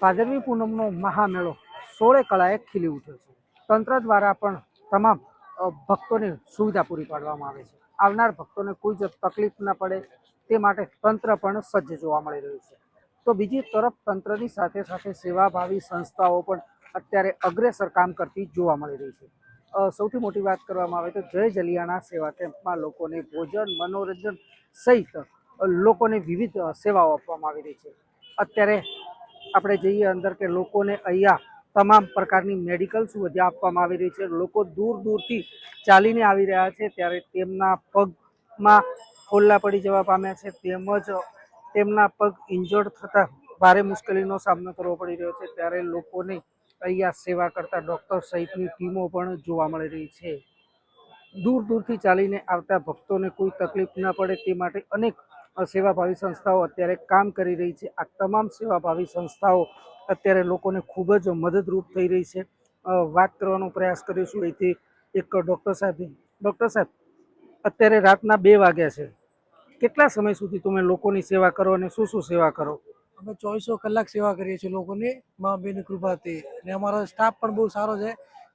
ભાદરવી પૂનમનો મહામેળો સોળે કળાએ ખીલી ઉઠ્યો છે. તંત્ર દ્વારા પણ તમામ ભક્તોને સુવિધા પૂરી પાડવામાં આવે છે. આવનાર ભક્તોને કોઈ જ તકલીફ ના પડે, તે માટે તંત્ર પણ સજ્જ જોવા મળી રહ્યું છે. તો બીજી તરફ તંત્રની સાથે સાથે સેવાભાવી સંસ્થાઓ પણ અત્યારે અગ્રેસર કામ કરતી જોવા મળી રહી છે. સૌથી મોટી વાત કરવામાં આવે તો જય જલિયાણા સેવા કેમ્પમાં લોકોને ભોજન, મનોરંજન સહિત લોકોને વિવિધ સેવાઓ આપવામાં આવી રહી છે. અત્યારે આપણે જઈએ અંદર કે લોકોને અહીંયા તમામ પ્રકારની મેડિકલ સુવિધા આપવામાં આવી રહી છે. લોકો દૂર દૂરથી ચાલીને આવી રહ્યા છે ત્યારે તેમના પગમાં ફોલ્લા પડી જવા પામ્યા છે. તેમજ તેમના પગ ઇન્જર્ડ થતાં ભારે મુશ્કેલીનો સામનો કરવો પડી રહ્યો છે. ત્યારે લોકોને અહીંયા સેવા કરતા ડૉક્ટર સહિતની ટીમો પણ જોવા મળી રહી છે. દૂર દૂરથી ચાલીને આવતા ભક્તોને કોઈ તકલીફ ન પડે તે માટે અનેક સેવાભાવી સંસ્થાઓ અત્યારે કામ કરી રહી છે. આ તમામ સેવાભાવી સંસ્થાઓ અત્યારે લોકોને ખૂબ જ મદદરૂપ થઈ રહી છે. વાત કરવાનો પ્રયાસ કરીશું અહીંથી એક ડૉક્ટર સાહેબ ડૉક્ટર સાહેબ, અત્યારે રાતના બે વાગ્યા છે. કેટલા સમય સુધી તમે લોકોની સેવા કરો અને શું શું સેવા કરો? અમે ચોવીસો કલાક સેવા કરીએ છીએ લોકોની. મા બેની કૃપાથી. અને અમારો સ્ટાફ પણ બહુ સારો છે.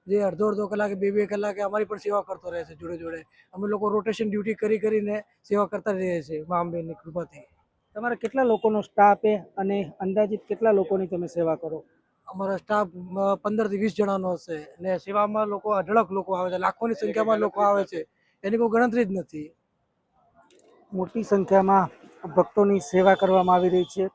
જે અડધો અડધો કલાકે બે બે કલાકે અમારી પણ સેવા કરતો રહે છે જોડે જોડે. અમે લોકો રોટેશન ડ્યુટી કરી કરીને સેવા કરતા રહીએ છીએ મા અંબેની કૃપાથી. તમારા કેટલા લોકોનો સ્ટાફ એ અને અંદાજિત કેટલા લોકોની તમે સેવા કરો? અમારો સ્ટાફ પંદરથી વીસ જણાનો હશે. અને સેવામાં લોકો અઢળક લોકો આવે છે લાખોની સંખ્યામાં લોકો આવે છે. એની કોઈ ગણતરી જ નથી. મોટી સંખ્યામાં ભક્તોની સેવા કરવામાં આવી રહી છે.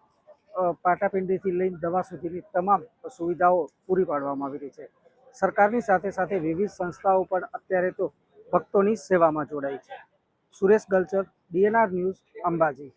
પાટાપિંડીથી લઈને દવા સુધીની તમામ સુવિધાઓ પૂરી પાડવામાં આવી રહી છે. સરકારની સાથે સાથે વિવિધ સંસ્થાઓ પણ અત્યારે તો ભક્તોની સેવામાં જોડાઈ છે. Suresh Galchar, DNR news Ambaji.